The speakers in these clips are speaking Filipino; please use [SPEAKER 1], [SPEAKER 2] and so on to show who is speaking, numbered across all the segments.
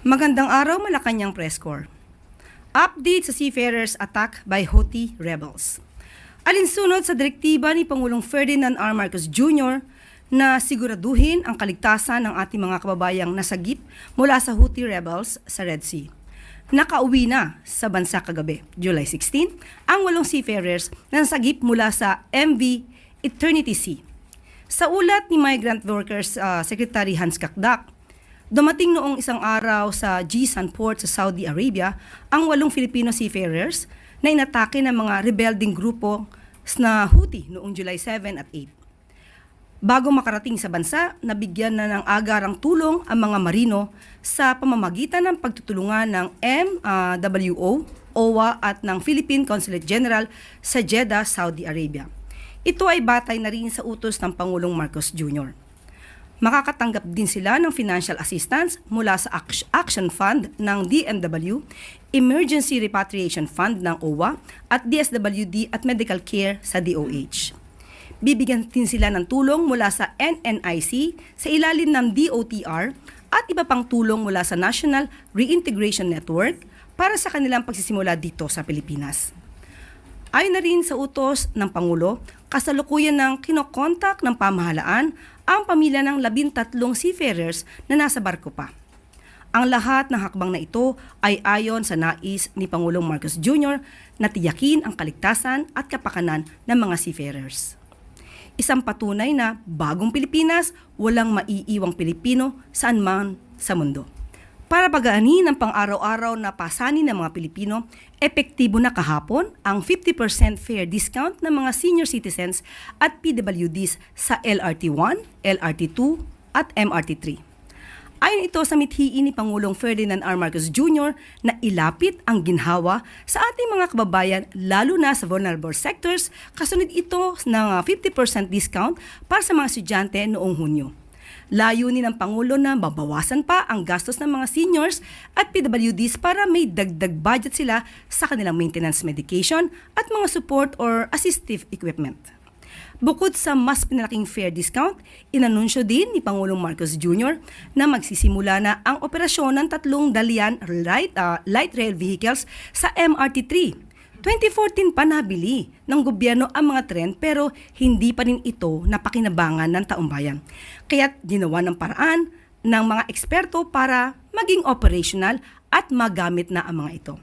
[SPEAKER 1] Magandang araw, Malacanang Press Corps. Update sa seafarers attack by Houthi rebels. Alinsunod sa direktiba ni Pangulong Ferdinand R. Marcos Jr. na siguraduhin ang kaligtasan ng ating mga kababayang nasagip mula sa Houthi rebels sa Red Sea. Nakauwi na sa bansa kagabi, July 16, ang walong seafarers na nasagip mula sa MV Eternity Sea. Sa ulat ni Migrant Workers uh, Secretary Hans Kakdak, dumating noong isang araw sa Jisan Port sa Saudi Arabia ang walong Filipino seafarers na inatake ng mga rebelding grupo na Houthi noong July 7 at 8. Bago makarating sa bansa, nabigyan na ng agarang tulong ang mga marino sa pamamagitan ng pagtutulungan ng MWO, OWA at ng Philippine Consulate General sa Jeddah, Saudi Arabia. Ito ay batay na rin sa utos ng Pangulong Marcos Jr. Makakatanggap din sila ng financial assistance mula sa Ac- Action Fund ng DMW, Emergency Repatriation Fund ng OWA at DSWD at Medical Care sa DOH. Bibigyan din sila ng tulong mula sa NNIC sa ilalim ng DOTR at iba pang tulong mula sa National Reintegration Network para sa kanilang pagsisimula dito sa Pilipinas. Ayon na rin sa utos ng Pangulo, kasalukuyan ng kinokontak ng pamahalaan ang pamilya ng labintatlong seafarers na nasa barko pa. Ang lahat ng hakbang na ito ay ayon sa nais ni Pangulong Marcos Jr. na tiyakin ang kaligtasan at kapakanan ng mga seafarers. Isang patunay na bagong Pilipinas, walang maiiwang Pilipino saan man sa mundo. Para pagaanin ang pang-araw-araw na pasanin ng mga Pilipino, epektibo na kahapon ang 50% fair discount ng mga senior citizens at PWDs sa LRT1, LRT2 at MRT3. Ayon ito sa mithiin ni Pangulong Ferdinand R. Marcos Jr. na ilapit ang ginhawa sa ating mga kababayan lalo na sa vulnerable sectors kasunod ito ng ah, 50% discount para sa mga estudyante noong Hunyo. Layunin ng Pangulo na mabawasan pa ang gastos ng mga seniors at PWDs para may dagdag budget sila sa kanilang maintenance medication at mga support or assistive equipment. Bukod sa mas pinalaking fair discount, inanunsyo din ni Pangulong Marcos Jr. na magsisimula na ang operasyon ng tatlong dalian light, ah, light rail vehicles sa MRT3. 2014 pa nabili ng gobyerno ang mga tren pero hindi pa rin ito napakinabangan ng taumbayan. Kaya't ginawa ng paraan ng mga eksperto para maging operational at magamit na ang mga ito.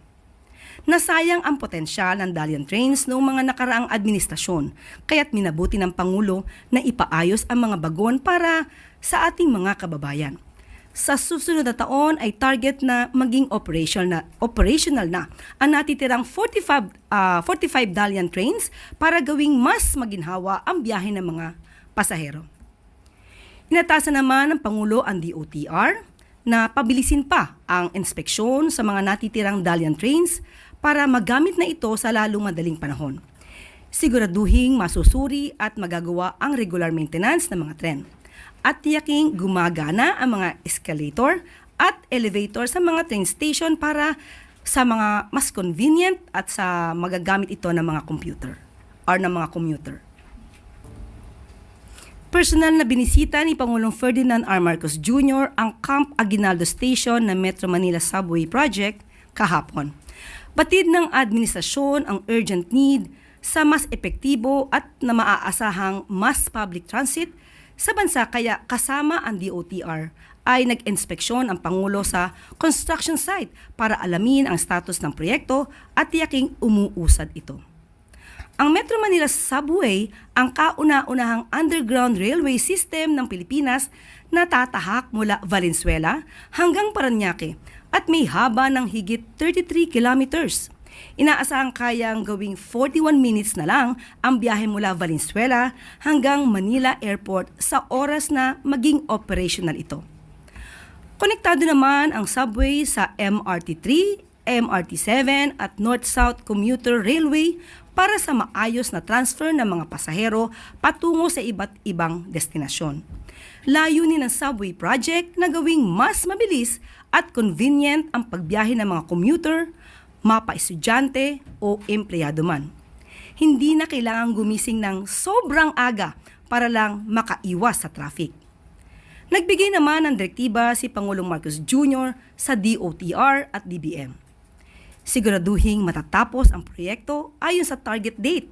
[SPEAKER 1] Nasayang ang potensyal ng Dalian Trains noong mga nakaraang administrasyon, kaya't minabuti ng Pangulo na ipaayos ang mga bagon para sa ating mga kababayan. Sa susunod na taon ay target na maging operational na, operational na ang natitirang 45, ah, 45 Dalian Trains para gawing mas maginhawa ang biyahe ng mga pasahero. Inatasan naman ng Pangulo ang DOTR na pabilisin pa ang inspeksyon sa mga natitirang Dalian trains para magamit na ito sa lalong madaling panahon. Siguraduhing masusuri at magagawa ang regular maintenance ng mga tren. At tiyaking gumagana ang mga escalator at elevator sa mga train station para sa mga mas convenient at sa magagamit ito ng mga computer or ng mga commuter. Personal na binisita ni Pangulong Ferdinand R. Marcos Jr. ang Camp Aguinaldo Station ng Metro Manila Subway Project kahapon. Batid ng administrasyon ang urgent need sa mas epektibo at na maaasahang mas public transit sa bansa kaya kasama ang DOTR ay nag-inspeksyon ang Pangulo sa construction site para alamin ang status ng proyekto at tiyaking umuusad ito. Ang Metro Manila Subway ang kauna-unahang underground railway system ng Pilipinas na tatahak mula Valenzuela hanggang Paranaque at may haba ng higit 33 kilometers. Inaasahang kayang gawing 41 minutes na lang ang biyahe mula Valenzuela hanggang Manila Airport sa oras na maging operational ito. Konektado naman ang subway sa MRT3, MRT7 at North-South Commuter Railway para sa maayos na transfer ng mga pasahero patungo sa iba't ibang destinasyon. Layunin ng subway project na gawing mas mabilis at convenient ang pagbiyahe ng mga commuter, mapa estudyante o empleyado man. Hindi na kailangang gumising ng sobrang aga para lang makaiwas sa traffic. Nagbigay naman ng direktiba si Pangulong Marcos Jr. sa DOTR at DBM. Siguraduhing matatapos ang proyekto ayon sa target date.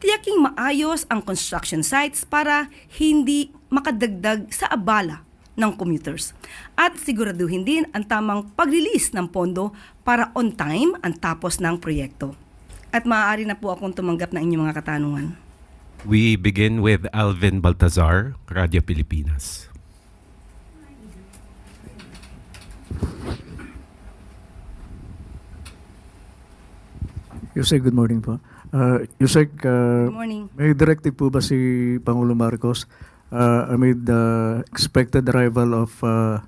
[SPEAKER 1] Tiyaking maayos ang construction sites para hindi makadagdag sa abala ng commuters. At siguraduhin din ang tamang pag-release ng pondo para on time ang tapos ng proyekto. At maaari na po akong tumanggap ng inyong mga katanungan.
[SPEAKER 2] We begin with Alvin Baltazar, Radyo Pilipinas.
[SPEAKER 3] Yusek, good morning po. Uh, Yusek, uh,
[SPEAKER 1] Good morning.
[SPEAKER 3] may directive po ba si Pangulo Marcos uh, amid the expected arrival of uh,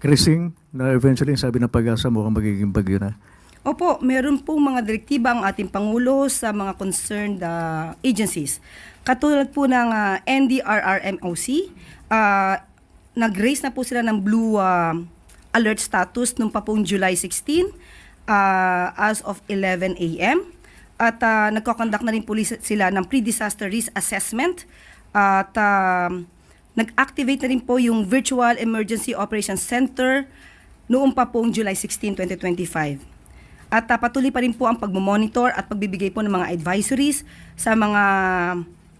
[SPEAKER 3] Krising na eventually sabi ng pag-asa mukhang magiging bagyo na?
[SPEAKER 1] Opo, meron pong mga direktiba ang ating Pangulo sa mga concerned uh, agencies. Katulad po ng uh, NDRRMOC, uh, nag-raise na po sila ng blue uh, alert status nung pa pong July 16 uh, as of 11 a.m. At uh, nagkoconduct na rin po sila ng pre-disaster risk assessment at um, nag-activate na rin po yung Virtual Emergency Operations Center noong pa pong July 16, 2025. At uh, patuloy pa rin po ang pagmomonitor at pagbibigay po ng mga advisories sa mga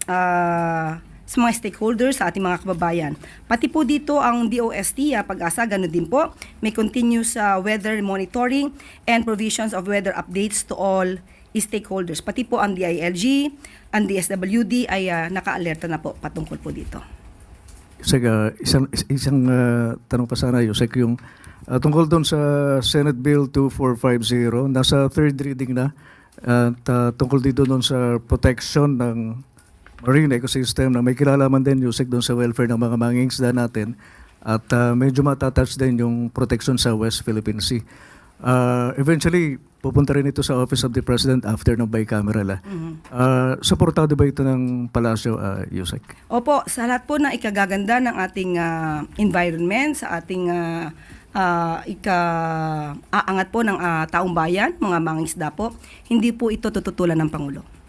[SPEAKER 1] ah, sa mga stakeholders sa ating mga kababayan. Pati po dito ang DOST, ah, pag-asa, ganun din po. May continuous ah, weather monitoring and provisions of weather updates to all stakeholders. Pati po ang DILG, ang DSWD ay ah, naka-alerta na po patungkol po dito.
[SPEAKER 3] Yusek, uh, isang, is- isang uh, tanong pa sana, Yusek, yung uh, tungkol doon sa Senate Bill 2450, nasa third reading na, at uh, tungkol dito doon sa protection ng marine ecosystem na may kilalaman din, Yusek, doon sa welfare ng mga mangingisda natin at uh, medyo matatouch din yung protection sa West Philippine Sea. Uh, eventually, pupunta rin ito sa Office of the President after ng bicameral. ah. Uh, supportado ba ito ng Palasyo, uh, Yusek?
[SPEAKER 1] Opo, sa lahat po ng ikagaganda ng ating ah, environment, sa ating ah, ah, ika-aangat po ng ah, taong bayan, mga mangingisda po, hindi po ito tututulan ng Pangulo.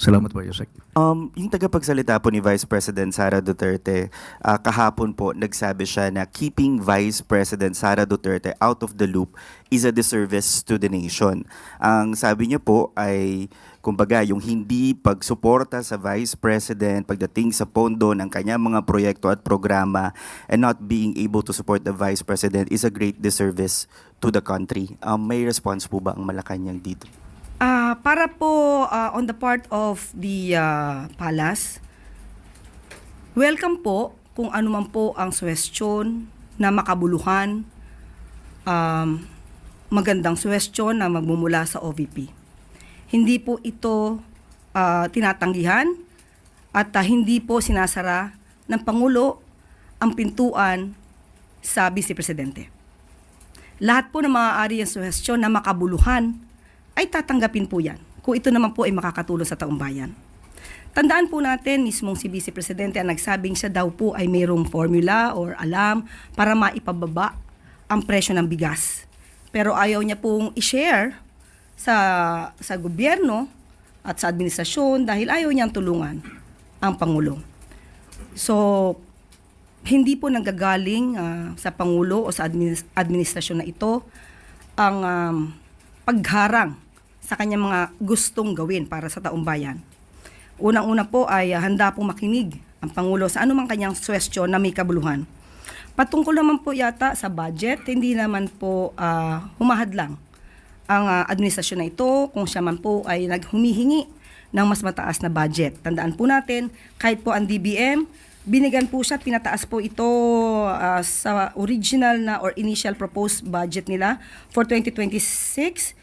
[SPEAKER 3] Salamat po, Yusek.
[SPEAKER 4] Um, yung tagapagsalita po ni Vice President Sara Duterte, ah, kahapon po nagsabi siya na keeping Vice President Sara Duterte out of the loop is a disservice to the nation. Ang sabi niya po ay, kumbaga, yung hindi pagsuporta sa Vice President pagdating sa pondo ng kanyang mga proyekto at programa and not being able to support the Vice President is a great disservice to the country. Um, may response po ba ang Malacanang dito?
[SPEAKER 1] Ah, para po ah, on the part of the ah, palace, welcome po kung ano man po ang suwestyon na makabuluhan, um, magandang suwestyon na magmumula sa OVP. Hindi po ito ah, tinatanggihan at ah, hindi po sinasara ng Pangulo ang pintuan sa Vice Presidente. Lahat po ng maaari ang suhestyon na makabuluhan ay tatanggapin po yan kung ito naman po ay makakatulong sa taong bayan. Tandaan po natin, mismong si Vice Presidente ang nagsabing siya daw po ay mayroong formula or alam para maipababa ang presyo ng bigas. Pero ayaw niya pong i-share sa, sa gobyerno at sa administrasyon dahil ayaw niyang tulungan ang Pangulo. So, hindi po nanggagaling ah, sa Pangulo o sa adminis- administrasyon na ito ang um, pagharang sa kanyang mga gustong gawin para sa taong bayan. Unang-una po ay ah, handa pong makinig ang Pangulo sa anumang kanyang suwestyon na may kabuluhan. Patungkol naman po yata sa budget, hindi naman po ah, humahadlang ang ah, administrasyon na ito kung siya man po ay naghumihingi ng mas mataas na budget. Tandaan po natin, kahit po ang DBM, binigyan po siya, at pinataas po ito ah, sa original na or initial proposed budget nila for 2026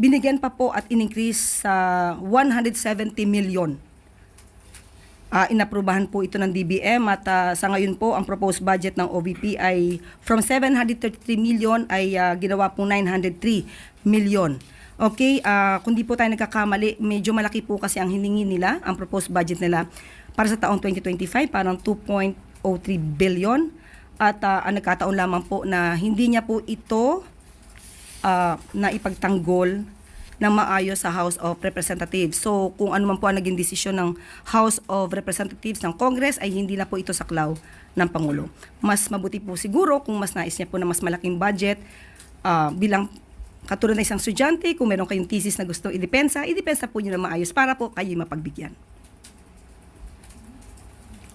[SPEAKER 1] binigyan pa po at in-increase sa 170 million. Ah, inaprubahan po ito ng DBM at ah, sa ngayon po ang proposed budget ng OVP ay from 733 million ay ah, ginawa po 903 million. Okay, ah, kung di po tayo nagkakamali, medyo malaki po kasi ang hiningi nila, ang proposed budget nila para sa taong 2025, parang 2.03 billion. At ah, ang nagkataon lamang po na hindi niya po ito ah, na ipagtanggol ng maayos sa House of Representatives. So kung ano man po ang naging desisyon ng House of Representatives ng Congress ay hindi na po ito saklaw ng Pangulo. Mas mabuti po siguro kung mas nais niya po na mas malaking budget ah, bilang katulad na isang estudyante, kung meron kayong thesis na gusto idepensa, idepensa po niyo na maayos para po kayo mapagbigyan.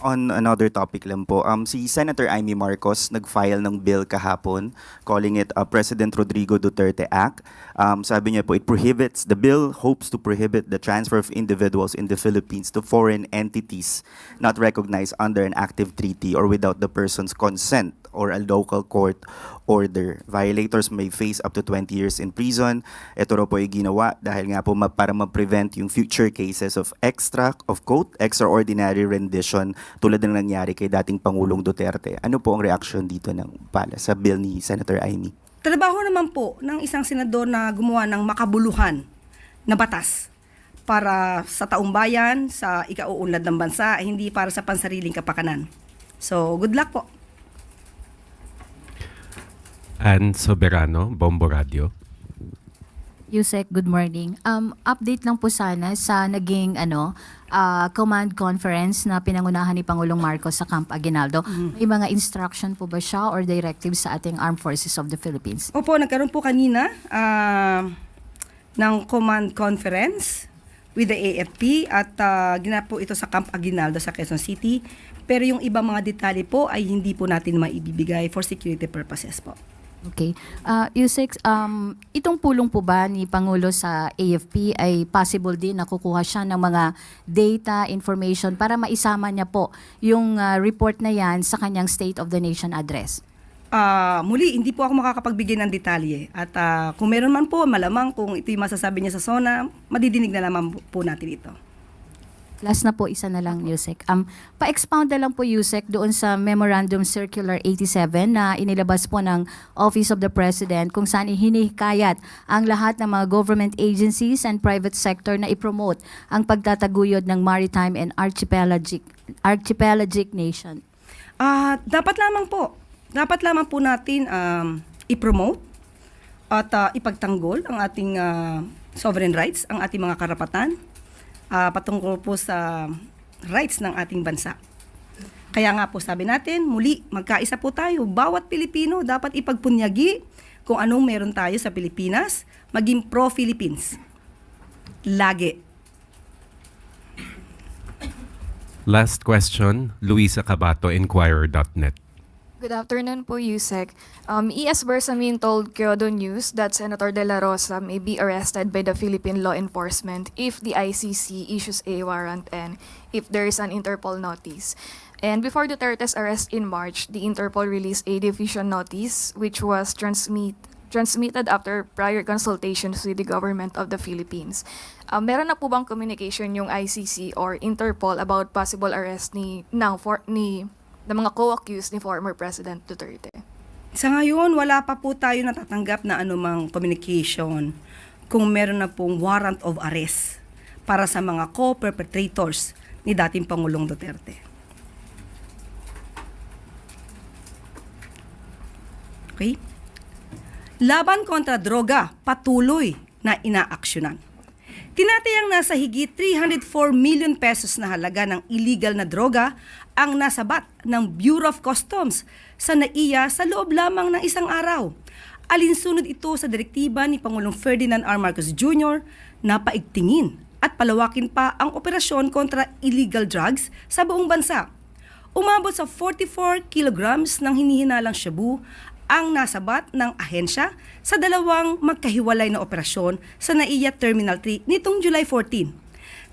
[SPEAKER 4] On another topic lang po, um, si Senator Amy Marcos nag-file ng bill kahapon calling it a President Rodrigo Duterte Act. Um, sabi niya po, it prohibits, the bill hopes to prohibit the transfer of individuals in the Philippines to foreign entities not recognized under an active treaty or without the person's consent or a local court order. Violators may face up to 20 years in prison. Ito raw po ay ginawa dahil nga po ma- para ma-prevent yung future cases of extra, of quote, extraordinary rendition tulad ng nangyari kay dating Pangulong Duterte. Ano po ang reaction dito ng pala sa bill ni Senator Amy?
[SPEAKER 1] Trabaho naman po ng isang senador na gumawa ng makabuluhan na batas para sa taong bayan, sa ikauunlad ng bansa, hindi para sa pansariling kapakanan. So, good luck po.
[SPEAKER 2] Ann Soberano, Bombo Radio.
[SPEAKER 5] Yusek, good morning. Um, update lang po sana sa naging ano, ah, command conference na pinangunahan ni Pangulong Marcos sa Camp Aguinaldo. May mga instruction po ba siya or directives sa ating Armed Forces of the Philippines?
[SPEAKER 1] Opo, nagkaroon po kanina ah, ng command conference with the AFP at uh, ginap po ito sa Camp Aguinaldo sa Quezon City. Pero yung ibang mga detalye po ay hindi po natin maibibigay for security purposes po.
[SPEAKER 5] Okay. Uh, Yusek, um, itong pulong po ba ni Pangulo sa AFP ay possible din na kukuha siya ng mga data, information para maisama niya po yung ah, report na yan sa kanyang State of the Nation address?
[SPEAKER 1] Ah, muli, hindi po ako makakapagbigay ng detalye. At ah, kung meron man po, malamang kung ito masasabi niya sa SONA, madidinig na naman po natin ito.
[SPEAKER 5] Last na po, isa na lang, Yusek. Um, pa-expound na lang po, Yusek, doon sa Memorandum Circular 87 na inilabas po ng Office of the President kung saan hinihikayat ang lahat ng mga government agencies and private sector na ipromote ang pagtataguyod ng maritime and archipelagic, archipelagic nation.
[SPEAKER 1] Ah, dapat lamang po, dapat lamang po natin um, i-promote at ah, ipagtanggol ang ating ah, sovereign rights, ang ating mga karapatan ah, patungkol po sa rights ng ating bansa. Kaya nga po sabi natin, muli, magkaisa po tayo. Bawat Pilipino dapat ipagpunyagi kung anong meron tayo sa Pilipinas, maging pro-Philippines. Lagi.
[SPEAKER 2] Last question, Luisa Cabato, Inquirer.net.
[SPEAKER 6] Good afternoon po, Yusek. Um, E.S. Bersamin told Kyodo News that Senator De La Rosa may be arrested by the Philippine law enforcement if the ICC issues a warrant and if there is an Interpol notice. And before Duterte's arrest in March, the Interpol released a division notice which was transmit transmitted after prior consultations with the government of the Philippines. Um, meron na po bang communication yung ICC or Interpol about possible arrest ni ng for ni ng mga co-accused ni former President Duterte?
[SPEAKER 1] Sa ngayon, wala pa po tayo natatanggap na anumang communication kung meron na pong warrant of arrest para sa mga co-perpetrators ni dating Pangulong Duterte. Okay? Laban kontra droga, patuloy na inaaksyonan. Tinatayang nasa higit 304 million pesos na halaga ng illegal na droga ang nasabat ng Bureau of Customs sa NAIA sa loob lamang ng isang araw. Alinsunod ito sa direktiba ni Pangulong Ferdinand R. Marcos Jr. na paigtingin at palawakin pa ang operasyon kontra illegal drugs sa buong bansa. Umabot sa 44 kilograms ng hinihinalang shabu ang nasabat ng ahensya sa dalawang magkahiwalay na operasyon sa NAIA Terminal 3 nitong July 14.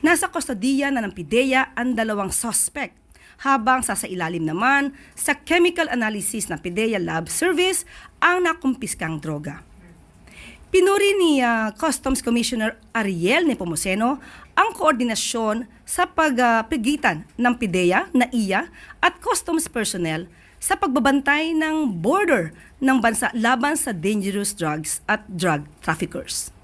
[SPEAKER 1] Nasa kustodiya na ng PIDEA ang dalawang suspect habang sa ilalim naman sa chemical analysis ng PIDEA Lab Service ang nakumpiskang droga. Pinuri ni ah, Customs Commissioner Ariel Nepomuceno ang koordinasyon sa pagpigitan ng PIDEA, NAIA at customs personnel sa pagbabantay ng border ng bansa laban sa dangerous drugs at drug traffickers.